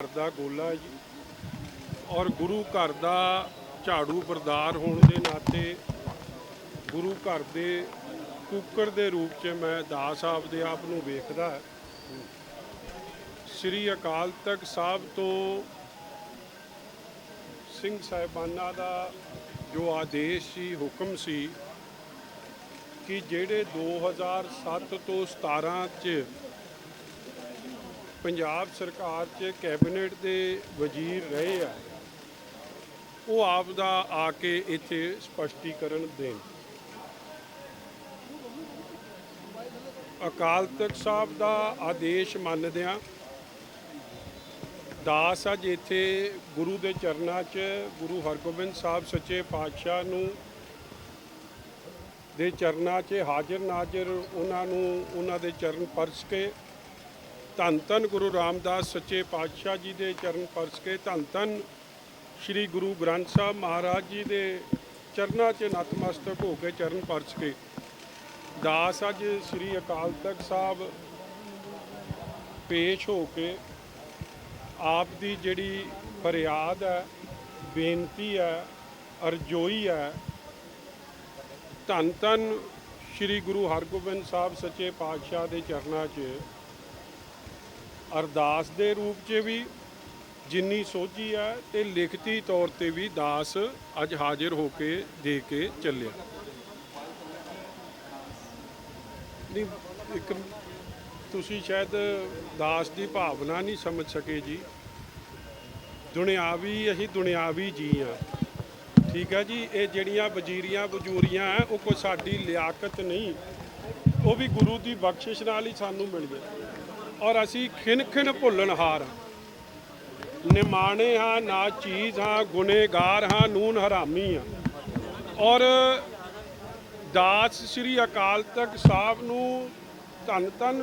ਘਰ ਦਾ ਗੋਲਾ ਜੀ। ਔਰ ਗੁਰੂ ਘਰ ਦਾ ਝਾੜੂ ਬਰਦਾਰ ਹੋਣ ਦੇ ਨਾਤੇ ਗੁਰੂ ਘਰ ਦੇ ਕੁੱਕਰ ਦੇ ਰੂਪ 'ਚ ਮੈਂ ਦਾਸ ਆਪਦੇ ਆਪ ਨੂੰ ਵੇਖਦਾ ਸ੍ਰੀ ਅਕਾਲ ਤਖਤ ਸਾਹਿਬ ਤੋਂ ਸਿੰਘ ਸਾਹਿਬਾਨਾਂ ਦਾ ਜੋ ਆਦੇਸ਼ ਸੀ, ਹੁਕਮ ਸੀ ਕਿ ਜਿਹੜੇ 2007 ਤੋਂ 17 ਚ ਪੰਜਾਬ ਸਰਕਾਰ 'ਚ ਕੈਬਨਿਟ ਦੇ ਵਜ਼ੀਰ ਰਹੇ ਆ, ਉਹ ਆਪ ਦਾ ਆ ਕੇ ਇੱਥੇ ਸਪਸ਼ਟੀਕਰਨ ਦੇਣ। ਅਕਾਲ ਤਖਤ ਸਾਹਿਬ ਦਾ ਆਦੇਸ਼ ਮੰਨਦਿਆਂ ਦਾਸ ਅੱਜ ਇੱਥੇ ਗੁਰੂ ਦੇ ਚਰਨਾਂ 'ਚ, ਗੁਰੂ ਹਰਗੋਬਿੰਦ ਸਾਹਿਬ ਸੱਚੇ ਪਾਤਸ਼ਾਹ ਨੂੰ ਦੇ ਚਰਨਾਂ 'ਚ ਹਾਜ਼ਰ ਨਾਜ਼ਰ ਉਹਨਾਂ ਨੂੰ, ਉਹਨਾਂ ਦੇ ਚਰਨ ਪਰਸ ਕੇ ਧੰਨ ਧੰਨ ਗੁਰੂ ਰਾਮਦਾਸ ਸੱਚੇ ਪਾਤਸ਼ਾਹ ਜੀ ਦੇ ਚਰਨ ਪਰਸ ਕੇ ਧੰਨ ਧੰਨ ਸ੍ਰੀ ਗੁਰੂ ਗ੍ਰੰਥ ਸਾਹਿਬ ਮਹਾਰਾਜ ਜੀ ਦੇ ਚਰਨਾਂ 'ਚ ਨਤਮਸਤਕ ਹੋ ਕੇ ਚਰਨ ਪਰਸ ਕੇ। ਦਾਸ ਅੱਜ ਸ੍ਰੀ ਅਕਾਲ ਤਖਤ ਸਾਹਿਬ ਪੇਸ਼ ਹੋ ਕੇ ਆਪ ਦੀ ਜਿਹੜੀ ਫਰਿਆਦ ਹੈ, ਬੇਨਤੀ ਹੈ, ਅਰਜ਼ੋਈ ਹੈ, ਧੰਨ ਧੰਨ ਸ੍ਰੀ ਗੁਰੂ ਹਰਗੋਬਿੰਦ ਸਾਹਿਬ ਸੱਚੇ ਪਾਤਸ਼ਾਹ ਦੇ ਚਰਨਾਂ 'ਚ ਅਰਦਾਸ ਦੇ ਰੂਪ 'ਚ ਵੀ ਜਿੰਨੀ ਸੋਝੀ ਹੈ ਤੇ ਲਿਖਤੀ ਤੌਰ ਤੇ ਵੀ ਦਾਸ ਅੱਜ ਹਾਜ਼ਰ ਹੋ ਕੇ ਦੇ ਕੇ ਚੱਲਿਆ। ਨਹੀਂ, ਇੱਕ ਤੁਸੀਂ ਸ਼ਾਇਦ ਦਾਸ ਦੀ ਭਾਵਨਾ ਨਹੀਂ ਸਮਝ ਸਕੇ ਜੀ। ਦੁਨਿਆਵੀ, ਅਸੀਂ ਦੁਨਿਆਵੀ ਜੀ ਆ। ਠੀਕ ਹੈ ਜੀ, ਇਹ ਜਿਹੜੀਆਂ ਵਜ਼ੀਰੀਆਂ ਵਜੂਰੀਆਂ ਹੈ ਉਹ ਕੋਈ ਸਾਡੀ ਲਿਆਕਤ ਨਹੀਂ। ਉਹ ਵੀ ਗੁਰੂ ਦੀ ਬਖਸ਼ਿਸ਼ ਨਾਲ ਹੀ ਸਾਨੂੰ ਮਿਲ ਗਏ ਔਰ ਅਸੀਂ ਖਿਨ ਖਿਨ ਭੁੱਲਣਹਾਰ ਹਾਂ ਨਿਮਾਣੇ ਹਾਂ, ਨਾ ਚੀਜ਼ ਹਾਂ, ਗੁਨੇਗਾਰ ਹਾਂ, ਨੂਨ ਹਰਾਮੀ ਹਾਂ। ਔਰ ਦਾਸ ਸ੍ਰੀ ਅਕਾਲ ਤਖਤ ਸਾਹਿਬ ਨੂੰ ਧੰਨ ਧੰਨ,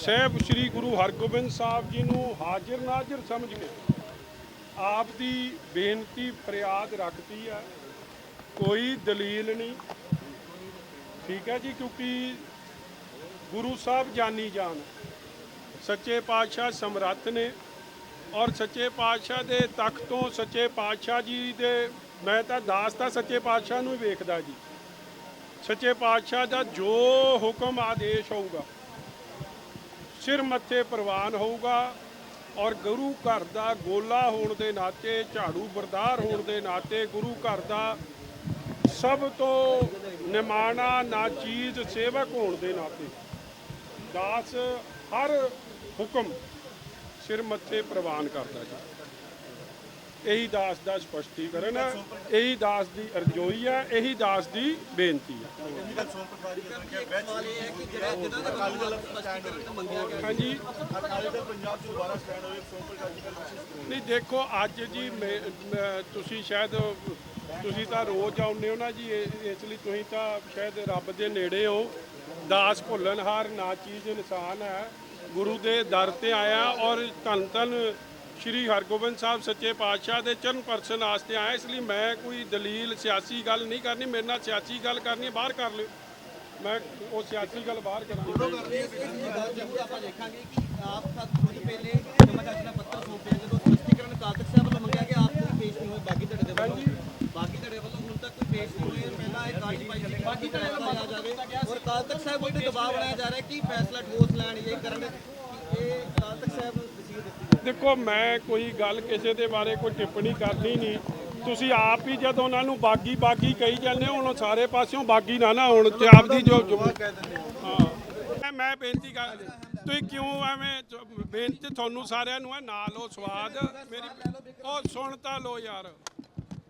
ਸਹਿਬ ਸ੍ਰੀ ਗੁਰੂ ਹਰਗੋਬਿੰਦ ਸਾਹਿਬ ਜੀ ਨੂੰ ਹਾਜ਼ਰ ਨਾਜ਼ਰ ਸਮਝ ਕੇ ਆਪ ਦੀ ਬੇਨਤੀ ਫਰਿਆਦ ਰੱਖਦੀ ਹੈ ਕੋਈ ਦਲੀਲ ਨਹੀਂ। ਠੀਕ ਹੈ ਜੀ, ਕਿਉਂਕਿ ਗੁਰੂ ਸਾਹਿਬ ਜਾਨੀ ਜਾਨ। ਸੱਚੇ ਪਾਤਸ਼ਾਹ ਸਮਰੱਥ ਨੇ ਔਰ ਸੱਚੇ ਪਾਤਸ਼ਾਹ ਦੇ ਤਖਤ ਤੋਂ ਸੱਚੇ ਪਾਤਸ਼ਾਹ ਜੀ ਦੇ, ਮੈਂ ਤਾਂ ਦਾਸ ਤਾਂ ਸੱਚੇ ਪਾਤਸ਼ਾਹ ਨੂੰ ਹੀ ਵੇਖਦਾ ਜੀ। ਸੱਚੇ ਪਾਤਸ਼ਾਹ ਦਾ ਜੋ ਹੁਕਮ ਆਦੇਸ਼ ਹੋਊਗਾ, ਸਿਰ ਮੱਥੇ ਪ੍ਰਵਾਨ ਹੋਊਗਾ ਔਰ ਗੁਰੂ ਘਰ ਦਾ ਗੋਲਾ ਹੋਣ ਦੇ ਨਾਤੇ, ਝਾੜੂ ਬਰਦਾਰ ਹੋਣ ਦੇ ਨਾਤੇ ਗੁਰੂ ਘਰ ਦਾ ਸਭ ਤੋਂ ਨਿਮਾਣਾ ਨਾਚੀਜ਼ ਸੇਵਕ ਹੋਣ ਦੇ ਨਾਤੇ। ਦਾਸ ਹਰ ਹੁਕਮ ਸਿਰ ਮੱਥੇ ਪ੍ਰਵਾਨ ਕਰਦਾ ਜੀ। ਇਹੀ ਦਾਸ ਦਾ ਸਪਸ਼ਟੀਕਰਨ ਹੈ, ਇਹੀ ਦਾਸ ਦੀ ਅਰਜ਼ੋਈ ਹੈ, ਇਹੀ ਦਾਸ ਦੀ ਬੇਨਤੀ ਹੈ। ਹਾਂਜੀ। ਜੀ ਨਹੀਂ ਦੇਖੋ, ਅੱਜ ਜੀ ਤੁਸੀਂ ਸ਼ਾਇਦ ਤੁਸੀਂ ਤਾਂ ਰੋਜ਼ ਆਉਂਦੇ ਹੋ ਨਾ ਜੀ ਇਹ- ਇਸ ਲਈ ਤੁਸੀਂ ਤਾਂ ਸ਼ਾਇਦ ਰੱਬ ਦੇ ਨੇੜੇ ਹੋ। ਦਾਸ ਭੁੱਲਣਹਾਰ ਨਾ ਚੀਜ਼ ਇਨਸਾਨ ਹੈ। ਗੁਰੂ ਦੇ ਦਰ ਤੇ ਆਇਆ ਔਰ ਧੰਨ ਧੰਨ ਸ਼੍ਰੀ ਹਰਗੋਬਿੰਦ ਸਾਹਿਬ ਸੱਚੇ ਪਾਤਸ਼ਾਹ ਦੇ ਚਰਨ ਪਰਸਨ ਵਾਸਤੇ ਆਇਆ। ਇਸ ਲਈ ਮੈਂ ਕੋਈ ਦਲੀਲ ਸਿਆਸੀ ਗੱਲ ਨਹੀਂ ਕਰਨੀ। ਮੇਰੇ ਨਾਲ ਸਿਆਸੀ ਗੱਲ ਕਰਨੀ ਹੈ, ਬਾਹਰ ਕਰ ਲਿਓ। ਮੈਂ ਉਹ ਸਿਆਸੀ ਗੱਲ ਬਾਹਰ ਕਰਾਂਗਾ। ਜ਼ਰੂਰ ਆਪਾਂ ਦੇਖਾਂਗੇ ਕਿ ਆਪ ਖੁਦ ਖੁਦ ਪਹਿਲੇ ਜਮਾ ਜਾਚਨਾ ਪੱਤਰ ਸੌਂਪਿਆ ਜਦੋਂ ਸਪਸ਼ਟੀਕਰਨ ਅਕਾਲ ਸਾਹਿਬ ਵੱਲੋਂ ਮੰਗਿਆ ਗਿਆ ਆਪ ਕੋਈ ਪੇਸ਼ ਨਹੀਂ ਹੋਏ ਬਾਕੀ ਧੜੇ ਦੇ ਵੱਲੋਂ। ਬਾਕੀ ਧੜੇ ਵੱਲੋਂ ਹੁਣ ਤੱਕ ਕੋਈ ਪੇਸ਼ ਨਹੀਂ ਹੋਏ ਪਹਿਲਾਂ ਇਹ ਕਾਰਜ ਪਾਈ ਸੀ ਬਾਕੀ ਧੜੇ ਵੱਲੋਂ ਆ ਜਾਵੇ ਔਰ ਅਕਾਲ ਤਖਤ ਸਾਹਿਬ ਉੱਤੇ ਦਬਾਅ ਬਣਾਇਆ ਜਾ ਰਿਹਾ ਕਿ ਫੈਸਲਾ ਠੋਸ ਲੈਣ ਇਹ ਕਰਨ ਕਿ ਇਹ ਅਕਾਲ ਤਖਤ ਸਾਹਿਬ ਨੂੰ ਤਸੀਹ ਦਿੱਤੀ ਜਾਵੇ? ਦੇਖੋ ਮੈਂ ਕੋਈ ਗੱਲ ਕਿਸੇ ਦੇ ਬਾਰੇ ਕੋਈ ਟਿੱਪਣੀ ਕਰਨੀ ਨਹੀਂ। ਤੁਸੀਂ ਆਪ ਹੀ ਜਦੋਂ ਉਹਨਾਂ ਨੂੰ ਬਾਗੀ ਬਾਗੀ ਕਹੀ ਜਾਂਦੇ ਹੋ ਹੁਣ ਸਾਰੇ ਪਾਸਿਓਂ ਬਾਗੀ ਨਾ ਨਾ ਹੁਣ ਤੇ ਆਪਦੀ ਜੋ ਜੋ- ਹਾਂ। ਮੈਂ- ਮੈਂ ਬੇਨਤੀ ਕਰ ਤੁਸੀਂ ਕਿਉਂ ਐਵੇਂ ਚ- ਬੇਨਤੀ ਤੁਹਾਨੂੰ ਸਾਰਿਆਂ ਨੂੰ ਹੈ ਨਾ ਲਓ ਸਵਾਦ ਮੇਰੀ ਉਹ ਸੁਣ ਤਾਂ ਲਓ ਯਾਰ।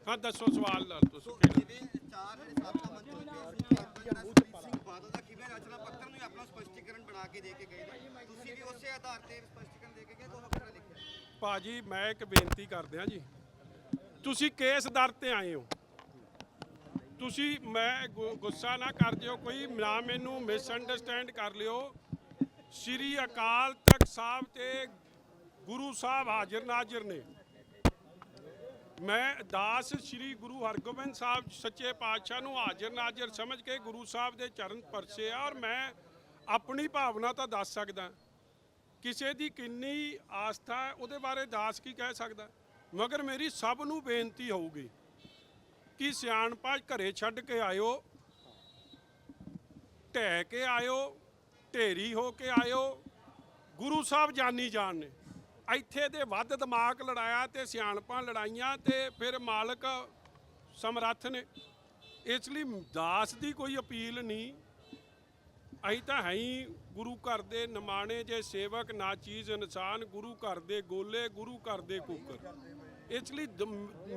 ਹਾਂ ਦੱਸੋ ਸਵਾਲ ਲਾ ਤੁਸੀਂ ਜਿਵੇਂ ਚਾਰ ਸਾਬਕਾ ਮੰਤਰੀ ਸਿੰਘ ਬਾਦਲ ਦਾ ਖਿਮੇ ਰਚਨਾ ਪੱਤਰ ਨੂੰ ਹੀ ਆਪਣਾ ਸਪਸ਼ਟੀਕਰਨ ਬਣਾ ਕੇ ਦੇ ਕੇ ਗਏ ਨੇ। ਤੁਸੀਂ ਵੀ ਉਸੇ ਆਧਾਰ ਤੇ ਸਪਸ਼ਟੀਕਰਨ ਦੇ ਕੇ ਗਏ ਦੋ ਵੱਖਰਾ ਲਿਖਿਆ? ਭਾਜੀ ਮੈਂ ਇੱਕ ਬੇਨਤੀ ਕਰਦਿਆਂ ਜੀ। ਤੁਸੀਂ ਕਿਸ ਦਰ ਤੇ ਆਏ ਹੋ। ਤੁਸੀਂ ਮੈਂ ਗੁ- ਗੁੱਸਾ ਨਾ ਕਰ ਦਿਓ ਕੋਈ ਨਾ ਮੈਨੂੰ ਮਿਸ ਅੰਡਰਸਟੈਂਡ ਕਰ ਲਿਓ। ਸ੍ਰੀ ਅਕਾਲ ਤਖਤ ਸਾਹਿਬ ਤੇ ਗੁਰੂ ਸਾਹਿਬ ਹਾਜ਼ਰ ਨਾਜ਼ਰ ਨੇ। ਮੈਂ ਦਾਸ ਸ੍ਰੀ ਗੁਰੂ ਹਰਗੋਬਿੰਦ ਸਾਹਿਬ ਸੱਚੇ ਪਾਤਸ਼ਾਹ ਨੂੰ ਹਾਜ਼ਰ ਨਾਜ਼ਰ ਸਮਝ ਕੇ ਗੁਰੂ ਸਾਹਿਬ ਦੇ ਚਰਨ ਪਰਸੇ ਆ ਔਰ ਮੈਂ ਆਪਣੀ ਭਾਵਨਾ ਤਾਂ ਦੱਸ ਸਕਦਾ। ਕਿਸੇ ਦੀ ਕਿੰਨੀ ਆਸਥਾ ਹੈ ਉਹਦੇ ਬਾਰੇ ਦਾਸ ਕੀ ਕਹਿ ਸਕਦਾ? ਮਗਰ ਮੇਰੀ ਸਭ ਨੂੰ ਬੇਨਤੀ ਹੋਊਗੀ ਕਿ ਸਿਆਣਪਾ ਘਰੇ ਛੱਡ ਕੇ ਆਇਓ, ਢਹਿ ਕੇ ਆਇਓ ਢੇਰੀ ਹੋ ਕੇ ਆਇਓ। ਗੁਰੂ ਸਾਹਿਬ ਜਾਨੀ ਜਾਣ ਨੇ। ਇੱਥੇ ਦੇ ਵੱਧ ਦਿਮਾਗ ਲੜਾਇਆ ਤੇ ਸਿਆਣਪਾਂ ਲੜਾਈਆਂ ਤੇ ਫਿਰ ਮਾਲਕ ਸਮਰੱਥ ਨੇ। ਇਸ ਲਈ ਦਾਸ ਦੀ ਕੋਈ ਅਪੀਲ ਨਹੀਂ। ਅਸੀਂ ਤਾਂ ਹੈ ਹੀ ਗੁਰੂ ਘਰ ਦੇ ਨਿਮਾਣੇ ਜੇ ਸੇਵਕ, ਨਾ ਚੀਜ਼ ਇਨਸਾਨ, ਗੁਰੂ ਘਰ ਦੇ ਗੋਲੇ, ਗੁਰੂ ਘਰ ਦੇ ਕੁੱਕਰ। ਇਸ ਲਈ ਦ-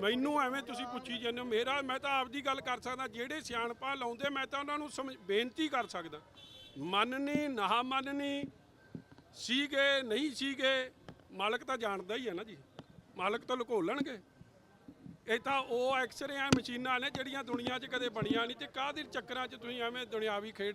ਮੈਨੂੰ ਐਵੇਂ ਤੁਸੀਂ ਪੁੱਛੀ ਜਾਂਦੇ ਹੋ। ਮੇਰਾ, ਮੈਂ ਤਾਂ ਆਪਦੀ ਗੱਲ ਕਰ ਸਕਦਾ। ਜਿਹੜੇ ਸਿਆਣਪਾ ਲਾਉਂਦੇ, ਮੈਂ ਤਾਂ ਉਹਨਾਂ ਨੂੰ ਸਮਝ- ਬੇਨਤੀ ਕਰ ਸਕਦਾ। ਮੰਨਣੀ ਨਾ ਮੰਨਣੀ ਸੀਗੇ, ਨਹੀਂ ਸੀਗੇ, ਮਾਲਕ ਤਾਂ ਜਾਣਦਾ ਹੀ ਹੈ ਨਾ ਜੀ। ਮਾਲਕ ਤਾਂ ਲੁਕੋ ਲੈਣਗੇ ਇਹ ਤਾਂ ਉਹ ਐਕਸਰੇ ਆ ਮਸ਼ੀਨਾਂ ਨੇ ਜਿਹੜੀਆਂ ਦੁਨੀਆ 'ਚ ਕਦੇ ਬਣੀਆਂ ਨਹੀਂ ਤੇ ਕਾਹਦੇ ਚੱਕਰਾਂ 'ਚ ਤੁਸੀਂ ਐਵੇਂ ਦੁਨਿਆਵੀ ਖੇਡ